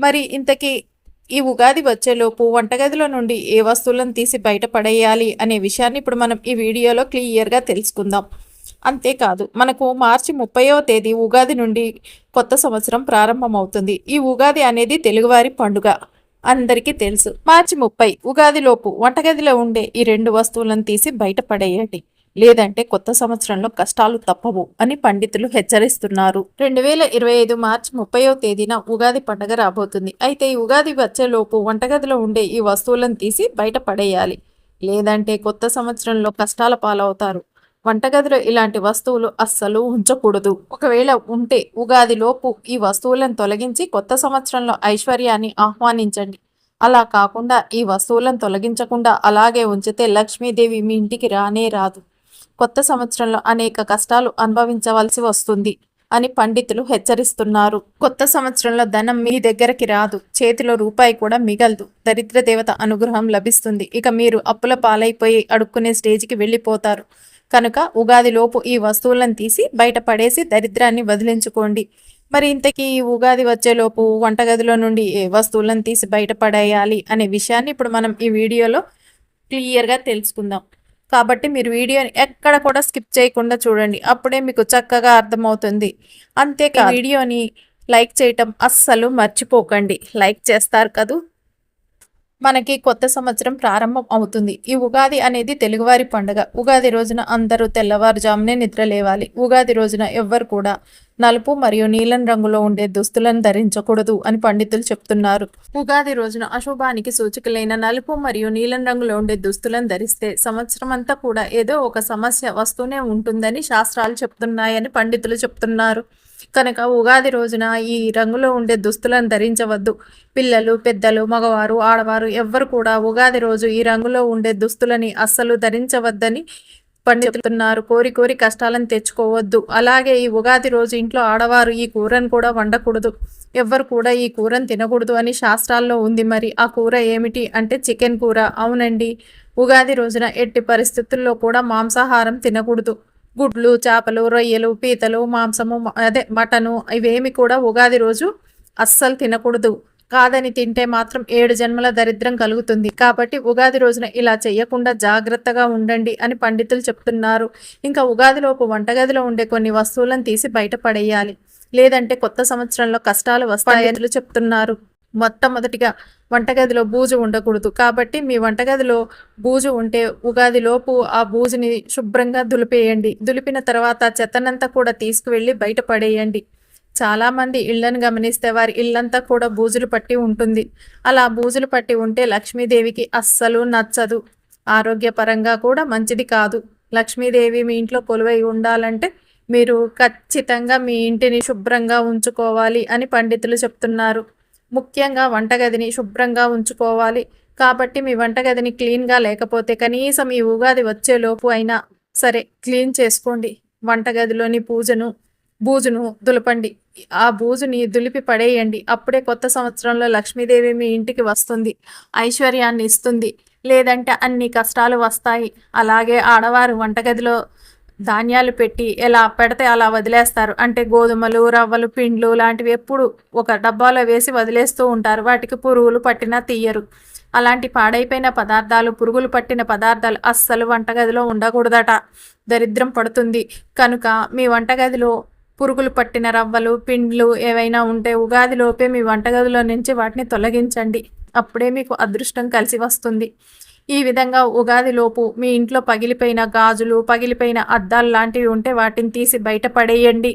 మరి ఇంతకీ ఈ ఉగాది వచ్చేలోపు వంటగదిలో నుండి ఏ వస్తువులను తీసి బయట పడేయాలి అనే విషయాన్ని ఇప్పుడు మనం ఈ వీడియోలో క్లియర్గా తెలుసుకుందాం. అంతేకాదు మనకు మార్చి ముప్పైవ తేదీ ఉగాది నుండి కొత్త సంవత్సరం ప్రారంభమవుతుంది. ఈ ఉగాది అనేది తెలుగువారి పండుగ. అందరికీ తెలుసు. మార్చి ముప్పై ఉగాదిలోపు వంటగదిలో ఉండే ఈ రెండు వస్తువులను తీసి బయట పడేయండి. లేదంటే కొత్త సంవత్సరంలో కష్టాలు తప్పవు అని పండితులు హెచ్చరిస్తున్నారు. రెండు వేల ఇరవై ఐదు మార్చి ముప్పయో తేదీన ఉగాది పండుగ రాబోతుంది. అయితే ఈ ఉగాది వచ్చేలోపు వంటగదిలో ఉండే ఈ వస్తువులను తీసి బయట పడేయాలి. లేదంటే కొత్త సంవత్సరంలో కష్టాల పాలవుతారు. వంటగదిలో ఇలాంటి వస్తువులు అస్సలు ఉంచకూడదు. ఒకవేళ ఉంటే ఉగాది లోపు ఈ వస్తువులను తొలగించి కొత్త సంవత్సరంలో ఐశ్వర్యాన్ని ఆహ్వానించండి. అలా కాకుండా ఈ వస్తువులను తొలగించకుండా అలాగే ఉంచితే లక్ష్మీదేవి మీ ఇంటికి రానే రాదు. కొత్త సంవత్సరంలో అనేక కష్టాలు అనుభవించవలసి వస్తుంది అని పండితులు హెచ్చరిస్తున్నారు. కొత్త సంవత్సరంలో ధనం మీ దగ్గరకి రాదు. చేతిలో రూపాయి కూడా మిగలదు. దరిద్ర దేవత అనుగ్రహం లభిస్తుంది. ఇక మీరు అప్పుల పాలైపోయి అడుక్కునే స్టేజ్కి వెళ్ళిపోతారు. కనుక ఉగాది లోపు ఈ వస్తువులను తీసి బయటపడేసి దరిద్రాన్ని వదిలించుకోండి. మరి ఇంతకీ ఈ ఉగాది వచ్చేలోపు వంటగదిలో నుండి ఏ వస్తువులను తీసి బయటపడేయాలి అనే విషయాన్ని ఇప్పుడు మనం ఈ వీడియోలో క్లియర్గా తెలుసుకుందాం. కాబట్టి మీరు వీడియోని ఎక్కడ కూడా స్కిప్ చేయకుండా చూడండి. అప్పుడే మీకు చక్కగా అర్థమవుతుంది. అంతేకా వీడియోని లైక్ చేయటం అస్సలు మర్చిపోకండి. లైక్ చేస్తారు కదూ. మనకి కొత్త సంవత్సరం ప్రారంభం అవుతుంది. ఈ ఉగాది అనేది తెలుగువారి పండుగ. ఉగాది రోజున అందరూ తెల్లవారుజామునే నిద్ర లేవాలి. ఉగాది రోజున ఎవ్వరు కూడా నలుపు మరియు నీలం రంగులో ఉండే దుస్తులను ధరించకూడదు అని పండితులు చెప్తున్నారు. ఉగాది రోజున అశుభానికి సూచికలైన నలుపు మరియు నీలం రంగులో ఉండే దుస్తులను ధరిస్తే సంవత్సరం అంతా కూడా ఏదో ఒక సమస్య వస్తూనే ఉంటుందని శాస్త్రాలు చెప్తున్నాయని పండితులు చెప్తున్నారు. కనుక ఉగాది రోజున ఈ రంగులో ఉండే దుస్తులను ధరించవద్దు. పిల్లలు పెద్దలు మగవారు ఆడవారు ఎవ్వరు కూడా ఉగాది రోజు ఈ రంగులో ఉండే దుస్తులని అస్సలు ధరించవద్దని పండితున్నారు కోరి కోరి కష్టాలను తెచ్చుకోవద్దు. అలాగే ఈ ఉగాది రోజు ఇంట్లో ఆడవారు ఈ కూరను కూడా వండకూడదు. ఎవ్వరు కూడా ఈ కూరను తినకూడదు అని శాస్త్రాల్లో ఉంది. మరి ఆ కూర ఏమిటి అంటే చికెన్ కూర. అవునండి. ఉగాది రోజున ఎట్టి పరిస్థితుల్లో కూడా మాంసాహారం తినకూడదు. గుడ్లు చేపలు రొయ్యలు పీతలు మాంసము అదే మటను ఇవేమి కూడా ఉగాది రోజు అస్సలు తినకూడదు. కాదని తింటే మాత్రం ఏడు జన్మల దరిద్రం కలుగుతుంది. కాబట్టి ఉగాది రోజున ఇలా చేయకుండా జాగ్రత్తగా ఉండండి అని పండితులు చెప్తున్నారు. ఇంకా ఉగాదిలోపు వంటగదిలో ఉండే కొన్ని వస్తువులను తీసి బయట పడేయాలి. లేదంటే కొత్త సంవత్సరంలో కష్టాలు వస్తాయని చెప్తున్నారు. మొట్టమొదటిగా వంటగదిలో బూజు ఉండకూడదు. కాబట్టి మీ వంటగదిలో బూజు ఉంటే ఉగాదిలోపు ఆ బూజుని శుభ్రంగా దులిపేయండి. దులిపిన తర్వాత చెత్తనంతా కూడా తీసుకువెళ్ళి బయట పడేయండి. చాలామంది ఇళ్ళను గమనిస్తే వారి ఇల్లంతా కూడా బూజులు పట్టి ఉంటుంది. అలా బూజులు పట్టి ఉంటే లక్ష్మీదేవికి అస్సలు నచ్చదు. ఆరోగ్యపరంగా కూడా మంచిది కాదు. లక్ష్మీదేవి మీ ఇంట్లో కొలువై ఉండాలంటే మీరు ఖచ్చితంగా మీ ఇంటిని శుభ్రంగా ఉంచుకోవాలి అని పండితులు చెప్తున్నారు. ముఖ్యంగా వంటగదిని శుభ్రంగా ఉంచుకోవాలి. కాబట్టి మీ వంటగదిని క్లీన్గా లేకపోతే కనీసం ఈ ఉగాది వచ్చేలోపు అయినా సరే క్లీన్ చేసుకోండి. వంటగదిలోని పూజను బూజును దులపండి. ఆ బూజుని దులిపి పడేయండి. అప్పుడే కొత్త సంవత్సరంలో లక్ష్మీదేవి మీ ఇంటికి వస్తుంది. ఐశ్వర్యాన్ని ఇస్తుంది. లేదంటే అన్ని కష్టాలు వస్తాయి. అలాగే ఆడవారు వంటగదిలో ధాన్యాలు పెట్టి ఎలా పెడితే అలా వదిలేస్తారు. అంటే గోధుమలు రవ్వలు పిండ్లు లాంటివి ఎప్పుడు ఒక డబ్బాలో వేసి వదిలేస్తూ ఉంటారు. వాటికి పురుగులు పట్టినా తీయరు. అలాంటి పాడైపోయిన పదార్థాలు పురుగులు పట్టిన పదార్థాలు అస్సలు వంటగదిలో ఉండకూడదట. దరిద్రం పడుతుంది. కనుక మీ వంటగదిలో పురుగులు పట్టిన రవ్వలు పిండ్లు ఏవైనా ఉంటే ఉగాదిలోపే మీ వంటగదిలో నుంచి వాటిని తొలగించండి. అప్పుడే మీకు అదృష్టం కలిసి వస్తుంది. ఈ విధంగా ఉగాదిలోపు మీ ఇంట్లో పగిలిపోయిన గాజులు పగిలిపోయిన అద్దాలు లాంటివి ఉంటే వాటిని తీసి బయట పడేయండి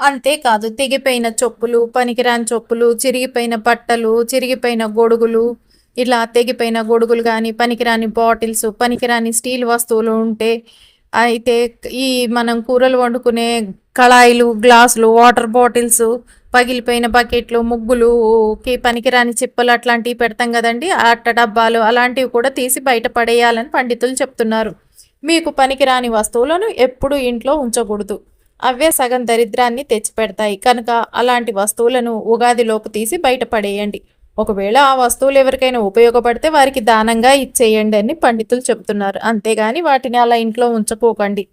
అంతేకాదు తెగిపోయిన చొప్పులు పనికిరాని చొప్పులు చిరిగిపోయిన బట్టలు చిరిగిపోయిన గొడుగులు ఇలా తెగిపోయిన గొడుగులు కానీ పనికిరాని బాటిల్స్ పనికిరాని స్టీల్ వస్తువులు ఉంటే అయితే ఈ మనం కూరలు వండుకునే కళాయిలు గ్లాసులు వాటర్ బాటిల్స్ పగిలిపోయిన బకెట్లు ముగ్గులుకి పనికిరాని చిప్పలు అట్లాంటివి పెడతాం కదండి. అట్ట డబ్బాలు అలాంటివి కూడా తీసి బయట పడేయాలని పండితులు చెప్తున్నారు. మీకు పనికిరాని వస్తువులను ఎప్పుడు ఇంట్లో ఉంచకూడదు. అవే సగం దరిద్రాన్ని తెచ్చిపెడతాయి. కనుక అలాంటి వస్తువులను ఉగాదిలోపు తీసి బయట పడేయండి. ఒకవేళ ఆ వస్తువులు ఎవరికైనా ఉపయోగపడితే వారికి దానంగా ఇచ్చేయండి అని పండితులు చెబుతున్నారు అంతేగాని వాటిని అలా ఇంట్లో ఉంచుకోకండి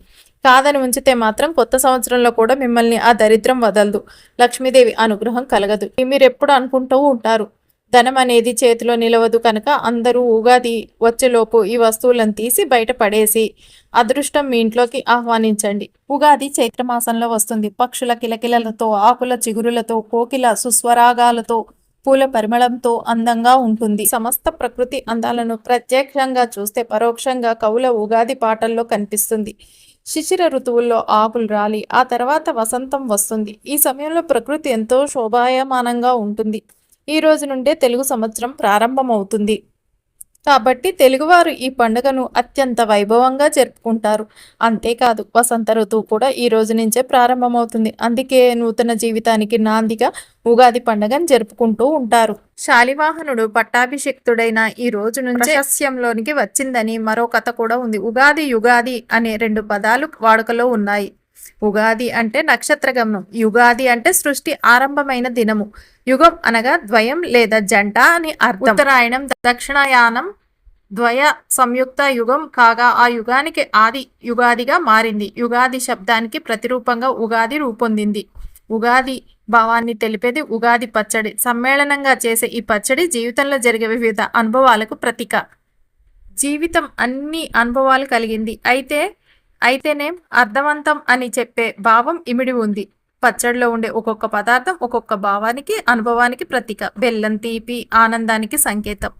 కాదని ఉంచితే మాత్రం కొత్త సంవత్సరంలో కూడా మిమ్మల్ని ఆ దరిద్రం వదలదు. లక్ష్మీదేవి అనుగ్రహం కలగదు. మీరు ఎప్పుడు అనుకుంటూ ఉంటారు. ధనం అనేది చేతిలో నిలవదు కనుక అందరూ ఉగాది వచ్చేలోపు ఈ వస్తువులను తీసి బయట పడేసి అదృష్టం మీ ఇంట్లోకి ఆహ్వానించండి. ఉగాది చైత్రమాసంలో వస్తుంది. పక్షుల కిలకిలలతో ఆకుల చిగురులతో కోకిల సుస్వరాగాలతో పూల పరిమళంతో అందంగా ఉంటుంది. సమస్త ప్రకృతి అందాలను ప్రత్యక్షంగా చూస్తే పరోక్షంగా కవుల ఉగాది పాటల్లో కనిపిస్తుంది. శిశిర ఋతువుల్లో ఆకులు రాలి ఆ తర్వాత వసంతం వస్తుంది. ఈ సమయంలో ప్రకృతి ఎంతో శోభాయమానంగా ఉంటుంది. ఈ రోజు నుండే తెలుగు సంవత్సరం ప్రారంభమవుతుంది. కాబట్టి తెలుగువారు ఈ పండుగను అత్యంత వైభవంగా జరుపుకుంటారు. అంతేకాదు వసంత ఋతువు కూడా ఈ రోజు నుంచే ప్రారంభమవుతుంది. అందుకే నూతన జీవితానికి నాందిగా ఉగాది పండుగను జరుపుకుంటూ ఉంటారు. శాలివాహనుడు పట్టాభిషిక్తుడైన ఈ రోజు నుంచి సస్యంలోనికి వచ్చిందని మరో కథ కూడా ఉంది. ఉగాది యుగాది అనే రెండు పదాలు వాడుకలో ఉన్నాయి. ఉగాది అంటే నక్షత్ర గమనం యుగాది అంటే సృష్టి ఆరంభమైన దినము. యుగం అనగా ద్వయం లేదా జంట అని అర్థం. ఉత్తరాయణం దక్షిణాయానం ద్వయ సంయుక్త యుగం కాగా ఆ యుగానికి ఆది యుగాదిగా మారింది. యుగాది శబ్దానికి ప్రతిరూపంగా ఉగాది రూపొందింది. ఉగాది భావాన్ని తెలిపేది ఉగాది పచ్చడి. సమ్మేళనంగా చేసే ఈ పచ్చడి జీవితంలో జరిగే వివిధ అనుభవాలకు ప్రతీక. జీవితం అన్ని అనుభవాలు కలిగింది. అయితే అయితేనే అర్థవంతం అని చెప్పే భావం ఇమిడి ఉంది. పచ్చడిలో ఉండే ఒక్కొక్క పదార్థం ఒక్కొక్క భావానికి అనుభవానికి ప్రతీక. బెల్లం తీపి ఆనందానికి సంకేతం.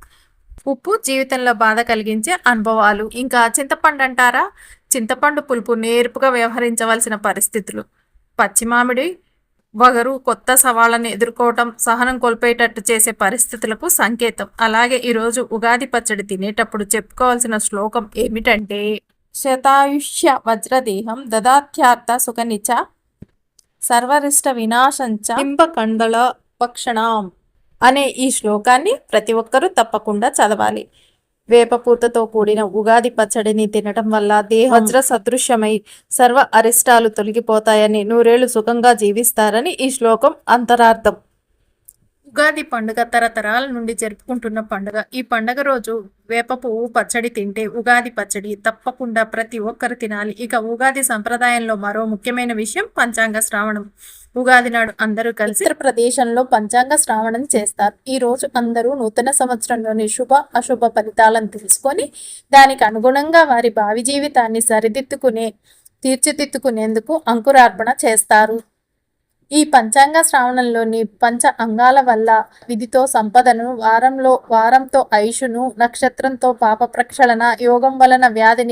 ఉప్పు జీవితంలో బాధ కలిగించే అనుభవాలు. ఇంకా చింతపండు అంటారా? చింతపండు పులుపు నేర్పుగా వ్యవహరించవలసిన పరిస్థితులు. పచ్చిమామిడి వగరు కొత్త సవాళ్ళను ఎదుర్కోవటం సహనం కోల్పోయేటట్టు చేసే పరిస్థితులకు సంకేతం. అలాగే ఈరోజు ఉగాది పచ్చడి తినేటప్పుడు చెప్పుకోవాల్సిన శ్లోకం ఏమిటంటే శతాయుష్య వజ్రదేహం దదాత్యార్థ సుఖనిచ సర్వరిష్ట వినాశంచ హింపకండల పక్షణం అనే ఈ శ్లోకాన్ని ప్రతి ఒక్కరూ తప్పకుండా చదవాలి. వేపపూతతో కూడిన ఉగాది పచ్చడిని తినటం వల్ల దేహ వజ్ర సదృశ్యమై సర్వ అరిష్టాలు తొలగిపోతాయని నూరేళ్ళు సుఖంగా జీవిస్తారని ఈ శ్లోకం అంతరార్థం. ఉగాది పండుగ తరతరాల నుండి జరుపుకుంటున్న పండుగ. ఈ పండుగ రోజు వేప పువ్వు పచ్చడి తింటే ఉగాది పచ్చడి తప్పకుండా ప్రతి ఒక్కరు తినాలి. ఇక ఉగాది సంప్రదాయంలో మరో ముఖ్యమైన విషయం పంచాంగ శ్రావణం. ఉగాది నాడు అందరూ కలిసి ప్రదేశంలో పంచాంగ శ్రావణం చేస్తారు. ఈ రోజు అందరూ నూతన సంవత్సరంలోని శుభ అశుభ ఫలితాలను తెలుసుకొని దానికి అనుగుణంగా వారి భావి జీవితాన్ని సరిదిద్దుకునే తీర్చిదిద్దుకునేందుకు అంకురార్పణ చేస్తారు. ఈ పంచాంగ శ్రావణంలోని పంచ అంగాల వల్ల విధితో సంపదను వారంలో వారంతో ఐషును నక్షత్రంతో పాప ప్రక్షళన యోగం వలన వ్యాధి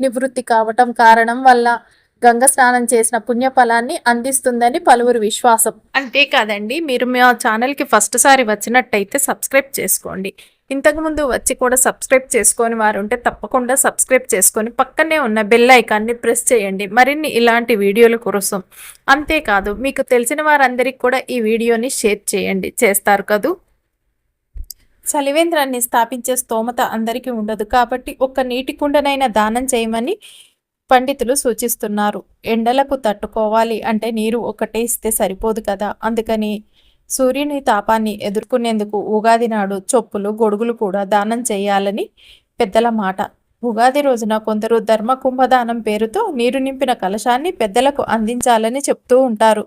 నివృత్తి కావటం కారణం వల్ల గంగ స్నానం చేసిన పుణ్యఫలాన్ని అందిస్తుందని పలువురు విశ్వాసం. అంతేకాదండి మీరు మా ఛానల్కి ఫస్ట్ సారి వచ్చినట్టయితే సబ్స్క్రైబ్ చేసుకోండి. ఇంతకుముందు వచ్చి కూడా సబ్స్క్రైబ్ చేసుకొని వారు ఉంటే తప్పకుండా సబ్స్క్రైబ్ చేసుకొని పక్కనే ఉన్న బెల్ ఐకాన్ని ప్రెస్ చేయండి. మరిన్ని ఇలాంటి వీడియోల కోసం అంతేకాదు మీకు తెలిసిన వారందరికీ కూడా ఈ వీడియోని షేర్ చేయండి. చేస్తారు కదూ? చలివేంద్రాన్ని స్థాపించే స్తోమత అందరికీ ఉండదు కాబట్టి ఒక్క నీటి కుండనైనా దానం చేయమని పండితులు సూచిస్తున్నారు. ఎండలకు తట్టుకోవాలి అంటే నీరు ఒకటే ఇస్తే సరిపోదు కదా. అందుకని సూర్యుని తాపాన్ని ఎదుర్కొనేందుకు ఉగాది నాడు చొప్పులు గొడుగులు కూడా దానం చేయాలని పెద్దల మాట. ఉగాది రోజున కొందరు ధర్మ కుంభదానం పేరుతో నీరు నింపిన కలశాన్ని పెద్దలకు అందించాలని చెప్తూ ఉంటారు.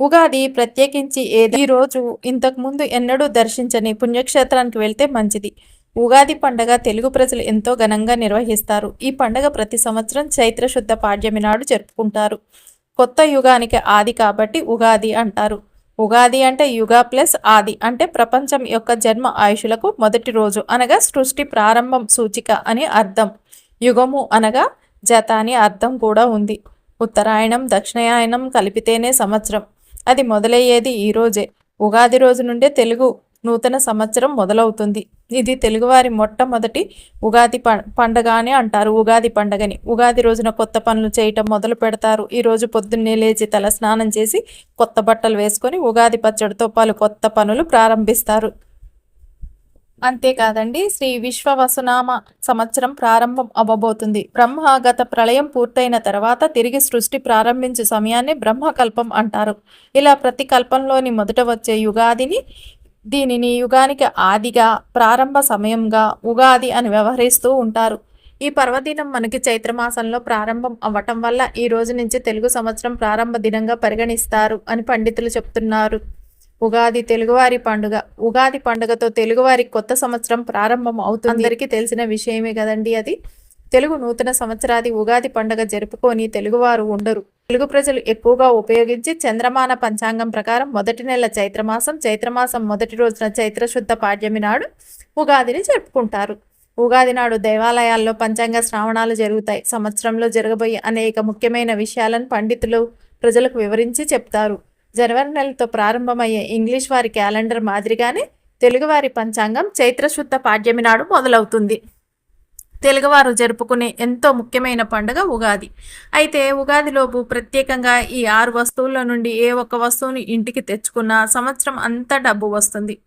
ఉగాది ప్రత్యేకించి ఏది రోజు ఇంతకుముందు ఎన్నడూ దర్శించని పుణ్యక్షేత్రానికి వెళ్తే మంచిది. ఉగాది పండగ తెలుగు ప్రజలు ఎంతో ఘనంగా నిర్వహిస్తారు. ఈ పండగ ప్రతి సంవత్సరం చైత్ర శుద్ధ పాడ్యమి నాడు జరుపుకుంటారు. కొత్త యుగానికి ఆది కాబట్టి ఉగాది అంటారు. ఉగాది అంటే యుగ ప్లస్ ఆది అంటే ప్రపంచం యొక్క జన్మ ఆయుషులకు మొదటి రోజు అనగా సృష్టి ప్రారంభం సూచిక అని అర్థం. యుగము అనగా జత అని అర్థం కూడా ఉంది. ఉత్తరాయణం దక్షిణాయనం కలిపితేనే సంవత్సరం. అది మొదలయ్యేది ఈరోజే ఉగాది రోజు నుండే తెలుగు నూతన సంవత్సరం మొదలవుతుంది. ఇది తెలుగువారి మొట్టమొదటి ఉగాది పండగ అని అంటారు. ఉగాది పండగని. ఉగాది రోజున కొత్త పనులు చేయటం మొదలు పెడతారు. ఈరోజు పొద్దున్నే లేచి తల స్నానం చేసి కొత్త బట్టలు వేసుకొని ఉగాది పచ్చడితో పలు కొత్త పనులు ప్రారంభిస్తారు. అంతేకాదండి శ్రీ విశ్వవసునామ సంవత్సరం ప్రారంభం అవ్వబోతుంది. బ్రహ్మ గత ప్రళయం పూర్తయిన తర్వాత తిరిగి సృష్టి ప్రారంభించే సమయాన్ని బ్రహ్మకల్పం అంటారు. ఇలా ప్రతి కల్పంలోని మొదట వచ్చే యుగాదిని దీనిని యుగానికి ఆదిగా ప్రారంభ సమయంగా ఉగాది అని వ్యవహరిస్తూ ఉంటారు. ఈ పర్వదినం మనకి చైత్రమాసంలో ప్రారంభం అవ్వటం వల్ల ఈ రోజు నుంచి తెలుగు సంవత్సరం ప్రారంభ దినంగా పరిగణిస్తారు అని పండితులు చెప్తున్నారు. ఉగాది తెలుగువారి పండుగ ఉగాది పండుగతో తెలుగువారి కొత్త సంవత్సరం ప్రారంభం అవుతుంది. అందరికీ తెలిసిన విషయమే కదండి అది. తెలుగు నూతన సంవత్సరాది ఉగాది పండుగ జరుపుకొని తెలుగువారు ఉండరు. తెలుగు ప్రజలు ఎక్కువగా ఉపయోగించి చంద్రమాన పంచాంగం ప్రకారం మొదటి నెల చైత్రమాసం చైత్రమాసం మొదటి రోజున చైత్రశుద్ధ పాడ్యమి నాడు ఉగాదిని జరుపుకుంటారు. ఉగాది నాడు దేవాలయాల్లో పంచాంగ శ్రావణాలు జరుగుతాయి. సంవత్సరంలో జరగబోయే అనేక ముఖ్యమైన విషయాలను పండితులు ప్రజలకు వివరించి చెప్తారు. జనవరి నెలతో ప్రారంభమయ్యే ఇంగ్లీష్ వారి క్యాలెండర్ మాదిరిగానే తెలుగువారి పంచాంగం చైత్రశుద్ధ పాడ్యమి నాడు మొదలవుతుంది. తెలుగువారు జరుపుకునే ఎంతో ముఖ్యమైన పండుగ ఉగాది. అయితే ఉగాదిలోపు ప్రత్యేకంగా ఈ ఆరు వస్తువుల నుండి ఏ ఒక్క వస్తువుని ఇంటికి తెచ్చుకున్న సంవత్సరం అంతా డబ్బు వస్తుంది.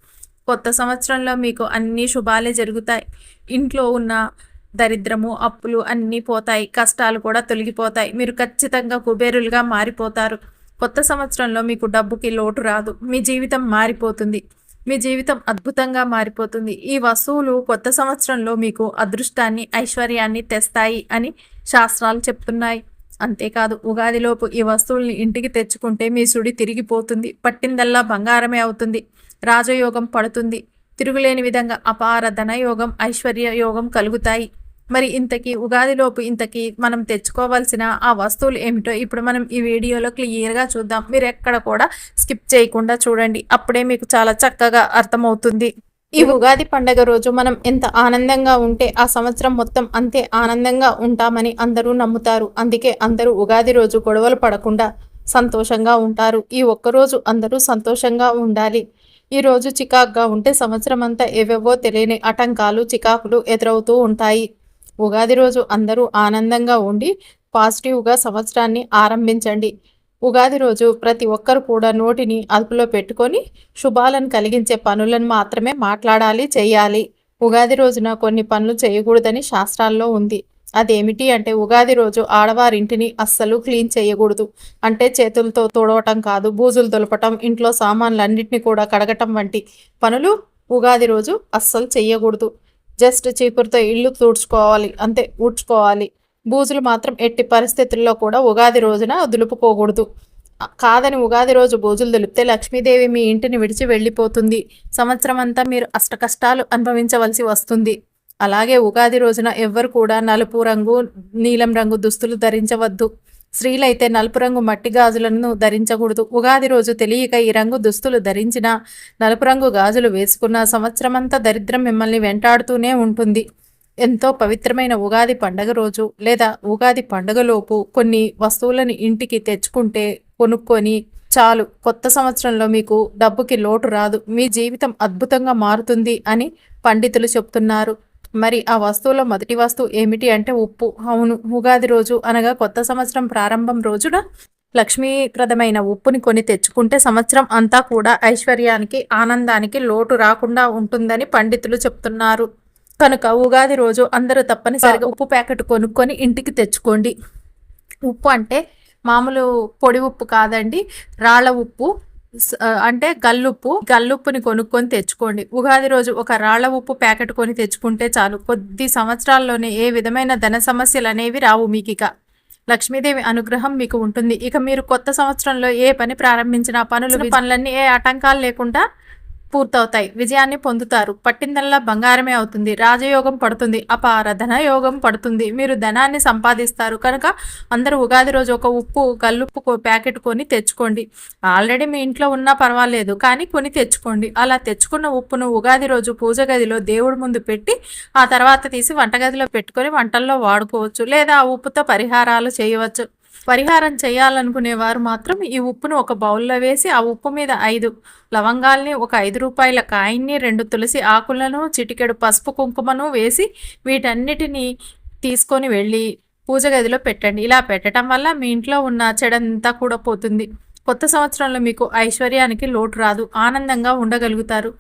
కొత్త సంవత్సరంలో మీకు అన్ని శుభాలే జరుగుతాయి. ఇంట్లో ఉన్న దరిద్రము అప్పులు అన్నీ పోతాయి. కష్టాలు కూడా తొలగిపోతాయి. మీరు ఖచ్చితంగా కుబేరులుగా మారిపోతారు. కొత్త సంవత్సరంలో మీకు డబ్బుకి లోటు రాదు. మీ జీవితం మారిపోతుంది. మీ జీవితం అద్భుతంగా మారిపోతుంది. ఈ వస్తువులు కొత్త సంవత్సరంలో మీకు అదృష్టాన్ని ఐశ్వర్యాన్ని తెస్తాయి అని శాస్త్రాలు చెప్తున్నాయి. అంతేకాదు ఉగాదిలోపు ఈ వస్తువుల్ని ఇంటికి తెచ్చుకుంటే మీ సుడి తిరిగిపోతుంది. పట్టిందల్లా బంగారమే అవుతుంది. రాజయోగం పడుతుంది. తిరుగులేని విధంగా అపార ధనయోగం ఐశ్వర్య యోగం కలుగుతాయి. మరి ఇంతకీ ఉగాదిలోపు ఇంతకీ మనం తెచ్చుకోవాల్సిన ఆ వస్తువులు ఏమిటో ఇప్పుడు మనం ఈ వీడియోలో క్లియర్గా చూద్దాం. మీరు ఎక్కడ కూడా స్కిప్ చేయకుండా చూడండి. అప్పుడే మీకు చాలా చక్కగా అర్థమవుతుంది. ఈ ఉగాది పండగ రోజు మనం ఎంత ఆనందంగా ఉంటే ఆ సంవత్సరం మొత్తం అంతే ఆనందంగా ఉంటామని అందరూ నమ్ముతారు. అందుకే అందరూ ఉగాది రోజు గొడవలు పడకుండా సంతోషంగా ఉంటారు. ఈ ఒక్కరోజు అందరూ సంతోషంగా ఉండాలి. ఈ రోజు చికాకుగా ఉంటే సంవత్సరం అంతా ఏవేవో తెలియని ఆటంకాలు చికాకులు ఎదురవుతూ ఉంటాయి. ఉగాది రోజు అందరూ ఆనందంగా ఉండి పాజిటివ్గా సంవత్సరాన్ని ఆరంభించండి. ఉగాది రోజు ప్రతి ఒక్కరు కూడా నోటిని అదుపులో పెట్టుకొని శుభాలను కలిగించే పనులను మాత్రమే మాట్లాడాలి చేయాలి. ఉగాది రోజున కొన్ని పనులు చేయకూడదని శాస్త్రాల్లో ఉంది. అదేమిటి అంటే ఉగాది రోజు ఆడవారింటిని అస్సలు క్లీన్ చేయకూడదు. అంటే చేతులతో తుడవటం కాదు బూజులు దులపటం ఇంట్లో సామాన్లన్నింటినీ కూడా కడగటం వంటి పనులు ఉగాది రోజు అస్సలు చేయకూడదు జస్ట్ చీపురుతో ఇల్లు తుడుచుకోవాలి అంతే ఊడ్చుకోవాలి. బూజులు మాత్రం ఎట్టి పరిస్థితుల్లో కూడా ఉగాది రోజున దులుపుకోకూడదు. కాదని ఉగాది రోజు బూజులు దులిపితే లక్ష్మీదేవి మీ ఇంటిని విడిచి వెళ్ళిపోతుంది. సంవత్సరం అంతా మీరు అష్టకష్టాలు అనుభవించవలసి వస్తుంది. అలాగే ఉగాది రోజున ఎవ్వరు కూడా నలుపు రంగు నీలం రంగు దుస్తులు ధరించవద్దు. స్త్రీలైతే నలుపు రంగు మట్టి గాజులను ధరించకూడదు. ఉగాది రోజు తెలియక ఈ రంగు దుస్తులు ధరించిన నలుపు రంగు గాజులు వేసుకున్న సంవత్సరమంతా దరిద్రం మిమ్మల్ని వెంటాడుతూనే ఉంటుంది. ఎంతో పవిత్రమైన ఉగాది పండగ రోజు లేదా ఉగాది పండగలోపు కొన్ని వస్తువులను ఇంటికి తెచ్చుకుంటే కొనుక్కొని చాలు కొత్త సంవత్సరంలో మీకు డబ్బుకి లోటు రాదు. మీ జీవితం అద్భుతంగా మారుతుంది అని పండితులు చెప్తున్నారు. మరి ఆ వస్తువులో మొదటి వస్తువు ఏమిటి అంటే ఉప్పు. అవును ఉగాది రోజు అనగా కొత్త సంవత్సరం ప్రారంభం రోజున లక్ష్మీప్రదమైన ఉప్పుని కొని తెచ్చుకుంటే సంవత్సరం అంతా కూడా ఐశ్వర్యానికి ఆనందానికి లోటు రాకుండా ఉంటుందని పండితులు చెప్తున్నారు. కనుక ఉగాది రోజు అందరూ తప్పనిసరిగా ఉప్పు ప్యాకెట్ కొనుక్కొని ఇంటికి తెచ్చుకోండి. ఉప్పు అంటే మామూలు పొడి ఉప్పు కాదండి రాళ్ళ ఉప్పు అంటే గల్లుప్పు గల్లుప్పుని కొనుక్కొని తెచ్చుకోండి. ఉగాది రోజు ఒక రాళ్ళ ఉప్పు ప్యాకెట్ కొని తెచ్చుకుంటే చాలు. కొద్ది సంవత్సరాల్లోనే ఏ విధమైన ధన సమస్యలు అనేవి రావు మీకు ఇక లక్ష్మీదేవి అనుగ్రహం మీకు ఉంటుంది. ఇక మీరు కొత్త సంవత్సరంలో ఏ పని ప్రారంభించిన పనులు పనులన్నీ ఏ ఆటంకాలు లేకుండా పూర్తవుతాయి. విజయాన్ని పొందుతారు. పట్టిందల్లా బంగారమే అవుతుంది. రాజయోగం పడుతుంది. అపార ధనయోగం పడుతుంది. మీరు ధనాన్ని సంపాదిస్తారు. కనుక అందరూ ఉగాది రోజు ఒక ఉప్పు కల్లుప్పు ప్యాకెట్ కొని తెచ్చుకోండి. ఆల్రెడీ మీ ఇంట్లో ఉన్నా పర్వాలేదు. కానీ కొని తెచ్చుకోండి. అలా తెచ్చుకున్న ఉప్పును ఉగాది రోజు పూజ గదిలో దేవుడి ముందు పెట్టి ఆ తర్వాత తీసి వంటగదిలో పెట్టుకొని వంటల్లో వాడుకోవచ్చు. లేదా ఆ ఉప్పుతో పరిహారాలు చేయవచ్చు. పరిహారం చేయాలనుకునేవారు మాత్రం ఈ ఉప్పును ఒక బౌల్లో వేసి ఆ ఉప్పు మీద ఐదు లవంగాల్ని ఒక ఐదు రూపాయల కాయిన్ని రెండు తులసి ఆకులను చిటికెడు పసుపు కుంకుమను వేసి వీటన్నిటినీ తీసుకొని వెళ్ళి పూజ గదిలో పెట్టండి. ఇలా పెట్టడం వల్ల మీ ఇంట్లో ఉన్న చెడంతా కూడా పోతుంది కొత్త సంవత్సరంలో మీకు ఐశ్వర్యానికి లోటు రాదు. ఆనందంగా ఉండగలుగుతారు.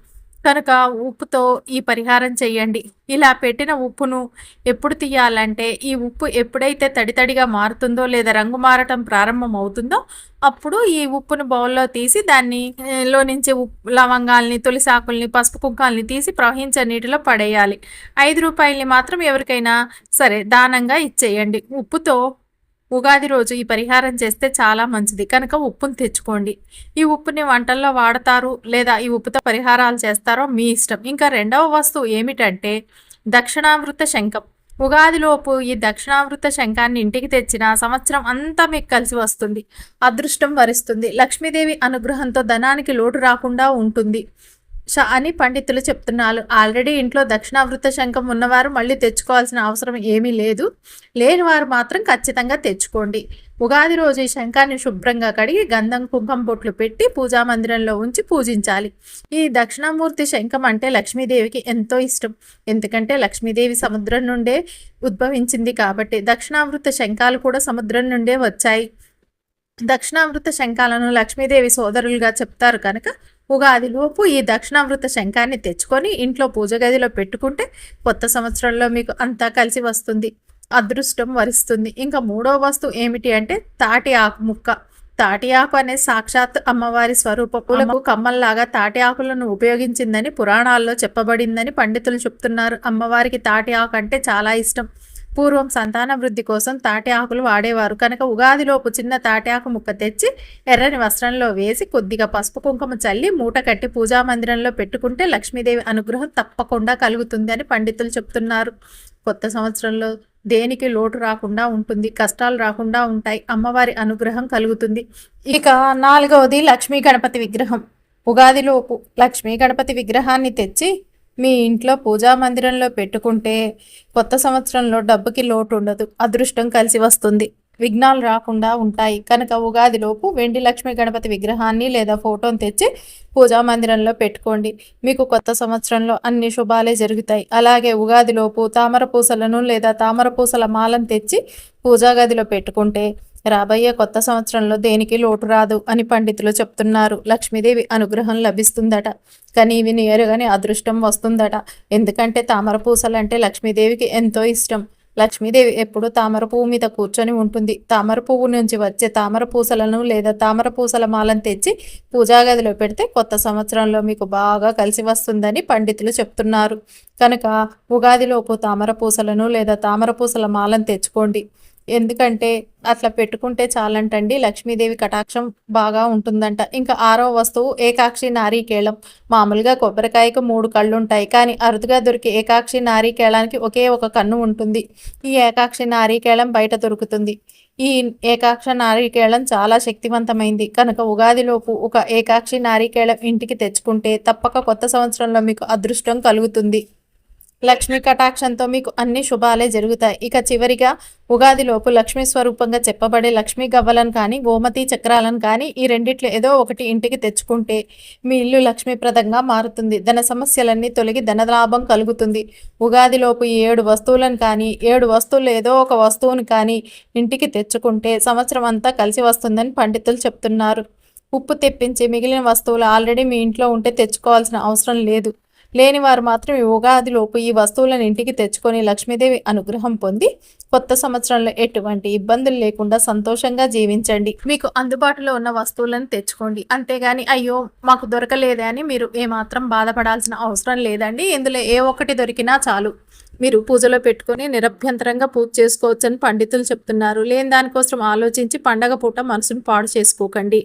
కనుక ఉప్పుతో ఈ పరిహారం చేయండి. ఇలా పెట్టిన ఉప్పును ఎప్పుడు తీయాలంటే ఈ ఉప్పు ఎప్పుడైతే తడి తడిగా మారుతుందో లేదా రంగు మారటం ప్రారంభం అవుతుందో అప్పుడు ఈ ఉప్పును బౌల్లో తీసి దాన్ని లో నుంచి ఉప్పు లవంగాల్ని తులసాకుల్ని పసుపు కుంకాల్ని తీసి ప్రవహించే నీటిలో పడేయాలి. ఐదు రూపాయల్ని మాత్రం ఎవరికైనా సరే దానంగా ఇచ్చేయండి. ఉప్పుతో ఉగాది రోజు ఈ పరిహారం చేస్తే చాలా మంచిది. కనుక ఉప్పును తెచ్చుకోండి. ఈ ఉప్పుని వంటల్లో వాడతారు లేదా ఈ ఉప్పుతో పరిహారాలు చేస్తారో మీ ఇష్టం. ఇంకా రెండవ వస్తువు ఏమిటంటే దక్షిణావృత శంఖం. ఉగాదిలోపు ఈ దక్షిణావృత శంఖాన్ని ఇంటికి తెచ్చిన సంవత్సరం అంతా మీకు కలిసి వస్తుంది. అదృష్టం వరిస్తుంది. లక్ష్మీదేవి అనుగ్రహంతో ధనానికి లోటు రాకుండా ఉంటుంది. అని పండితులు చెప్తున్నారు. ఆల్రెడీ ఇంట్లో దక్షిణావృత శంఖం ఉన్నవారు మళ్ళీ తెచ్చుకోవాల్సిన అవసరం ఏమీ లేదు. లేని వారు మాత్రం ఖచ్చితంగా తెచ్చుకోండి. ఉగాది రోజు ఈ శంఖాన్ని శుభ్రంగా కడిగి గంధం కుంకం బొట్లు పెట్టి పూజా మందిరంలో ఉంచి పూజించాలి. ఈ దక్షిణామూర్తి శంఖం అంటే లక్ష్మీదేవికి ఎంతో ఇష్టం. ఎందుకంటే లక్ష్మీదేవి సముద్రం నుండే ఉద్భవించింది కాబట్టి దక్షిణావృత శంఖాలు కూడా సముద్రం నుండే వచ్చాయి. దక్షిణావృత శంఖాలను లక్ష్మీదేవి సోదరులుగా చెప్తారు కనుక ఉగాదిలోపు ఈ దక్షిణావృత శంఖాన్ని తెచ్చుకొని ఇంట్లో పూజ గదిలో పెట్టుకుంటే కొత్త సంవత్సరంలో మీకు అంతా కలిసి వస్తుంది. అదృష్టం వరిస్తుంది. ఇంకా మూడో వస్తువు ఏమిటి అంటే తాటి ఆకు ముక్క. తాటి ఆకు అనే సాక్షాత్ అమ్మవారి స్వరూప పూలకు కమ్మల్లాగా తాటి ఆకులను ఉపయోగించిందని పురాణాల్లో చెప్పబడిందని పండితులు చెప్తున్నారు. అమ్మవారికి తాటి ఆకు అంటే చాలా ఇష్టం. పూర్వం సంతాన వృద్ధి కోసం తాటి ఆకులు వాడేవారు. కనుక ఉగాదిలోపు చిన్న తాటి ఆకు ముక్క తెచ్చి ఎర్రని వస్త్రంలో వేసి కొద్దిగా పసుపు కుంకుమ చల్లి మూట కట్టి పూజా మందిరంలో పెట్టుకుంటే లక్ష్మీదేవి అనుగ్రహం తప్పకుండా కలుగుతుంది అని పండితులు చెప్తున్నారు. కొత్త సంవత్సరంలో దేనికి లోటు రాకుండా ఉంటుంది కష్టాలు రాకుండా ఉంటాయి అమ్మవారి అనుగ్రహం కలుగుతుంది. ఇక నాలుగవది లక్ష్మీ గణపతి విగ్రహం. ఉగాదిలోపు లక్ష్మీ గణపతి విగ్రహాన్ని తెచ్చి మీ ఇంట్లో పూజా మందిరంలో పెట్టుకుంటే కొత్త సంవత్సరంలో డబ్బుకి లోటు ఉండదు అదృష్టం కలిసి వస్తుంది. విఘ్నాలు రాకుండా ఉంటాయి. కనుక ఉగాదిలోపు వెండి లక్ష్మీ గణపతి విగ్రహాన్ని లేదా ఫోటోని తెచ్చి పూజా మందిరంలో పెట్టుకోండి. మీకు కొత్త సంవత్సరంలో అన్ని శుభాలే జరుగుతాయి. అలాగే ఉగాదిలోపు తామర పూసలను లేదా తామర పూసల మాలను తెచ్చి పూజా గదిలో పెట్టుకుంటే రాబోయే కొత్త సంవత్సరంలో దేనికి లోటు రాదు అని పండితులు చెప్తున్నారు. లక్ష్మీదేవి అనుగ్రహం లభిస్తుందట. కానీ ఇవి నేరుగానే అదృష్టం వస్తుందట. ఎందుకంటే తామర పూసలు అంటే లక్ష్మీదేవికి ఎంతో ఇష్టం. లక్ష్మీదేవి ఎప్పుడు తామర పువ్వు మీద కూర్చొని ఉంటుంది. తామర పువ్వు నుంచి వచ్చే తామర పూసలను లేదా తామర పూసల మాలను తెచ్చి పూజా గదిలో పెడితే కొత్త సంవత్సరంలో మీకు బాగా కలిసి వస్తుందని పండితులు చెప్తున్నారు. కనుక ఉగాదిలోపు తామర పూసలను లేదా తామర పూసల మాలను తెచ్చుకోండి. ఎందుకంటే అట్లా పెట్టుకుంటే చాలంటండి. లక్ష్మీదేవి కటాక్షం బాగా ఉంటుందంట. ఇంకా ఆరో వస్తువు ఏకాక్షి నారీకేళం మామూలుగా కొబ్బరికాయకు మూడు కళ్ళు ఉంటాయి కానీ అరుదుగా దొరికే ఏకాక్షి నారీకేళానికి ఒకే ఒక కన్ను ఉంటుంది. ఈ ఏకాక్షి నారీకేళం బయట దొరుకుతుంది. ఈ ఏకాక్ష నారీకేళం చాలా శక్తివంతమైంది. కనుక ఉగాదిలోపు ఒక ఏకాక్షి నారీకేళం ఇంటికి తెచ్చుకుంటే తప్పక కొత్త సంవత్సరంలో మీకు అదృష్టం కలుగుతుంది. లక్ష్మీ కటాక్షంతో మీకు అన్ని శుభాలే జరుగుతాయి. ఇక చివరిగా ఉగాదిలోపు లక్ష్మీ స్వరూపంగా చెప్పబడే లక్ష్మీ గవ్వలను కానీ గోమతి చక్రాలను కానీ ఈ రెండిట్లో ఏదో ఒకటి ఇంటికి తెచ్చుకుంటే మీ ఇల్లు లక్ష్మీప్రదంగా మారుతుంది. ధన సమస్యలన్నీ తొలగి ధనలాభం కలుగుతుంది. ఉగాదిలోపు ఈ ఏడు వస్తువులను కానీ ఏడు వస్తువులు ఏదో ఒక వస్తువును కానీ ఇంటికి తెచ్చుకుంటే సంవత్సరం అంతా కలిసి వస్తుందని పండితులు చెప్తున్నారు. ఉప్పు తెప్పించి మిగిలిన వస్తువులు ఆల్రెడీ మీ ఇంట్లో ఉంటే తెచ్చుకోవాల్సిన అవసరం లేదు. లేని వారు మాత్రం ఈ ఉగాదిలోపు ఈ వస్తువులను ఇంటికి తెచ్చుకొని లక్ష్మీదేవి అనుగ్రహం పొంది కొత్త సంవత్సరంలో ఎటువంటి ఇబ్బందులు లేకుండా సంతోషంగా జీవించండి. మీకు అందుబాటులో ఉన్న వస్తువులను తెచ్చుకోండి. అంతేగాని అయ్యో మాకు దొరకలేదే అని మీరు ఏమాత్రం బాధపడాల్సిన అవసరం లేదండి. ఇందులో ఏ ఒక్కటి దొరికినా చాలు. మీరు పూజలో పెట్టుకొని నిరభ్యంతరంగా పూజ చేసుకోవచ్చని పండితులు చెప్తున్నారు. లేని దానికోసం ఆలోచించి పండగ పూట మనసును పాడు చేసుకోకండి.